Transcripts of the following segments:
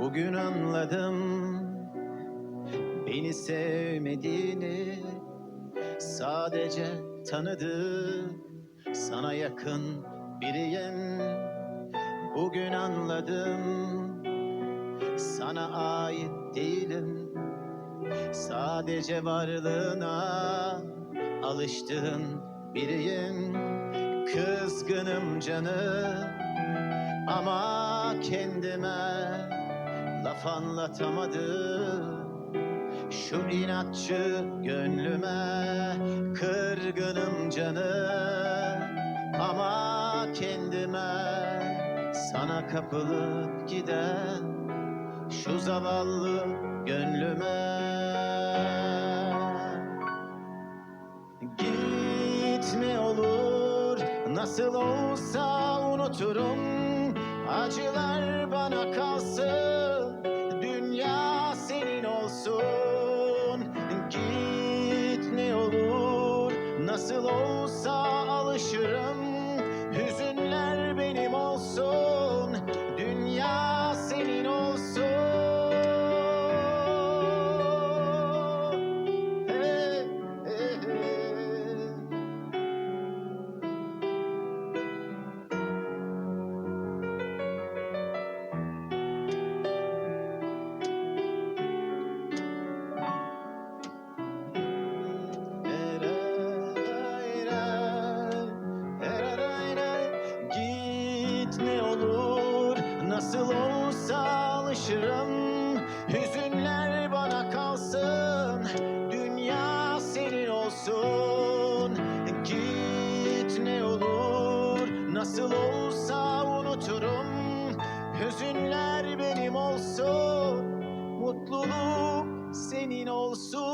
Bugün anladım beni sevmediğini. Sadece tanıdım sana yakın biriyim. Bugün anladım sana ait değilim. Sadece varlığına alıştığın biriyim. Kızgınım canım ama kendime laf anlatamadım. Şu inatçı gönlüme kırgınım canım. Ama kendime sana kapılıp giden Şu zavallı gönlüme. Gitme olur? Nasıl olsa unuturum. Acılar nasıl olsa alışırım. Hüzünler bana kalsın. Dünya senin olsun. Git ne olur. Nasıl olsa unuturum. Hüzünler benim olsun. Mutluluk senin olsun.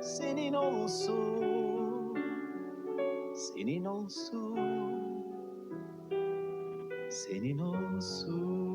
Senin olsun, senin olsun, senin olsun.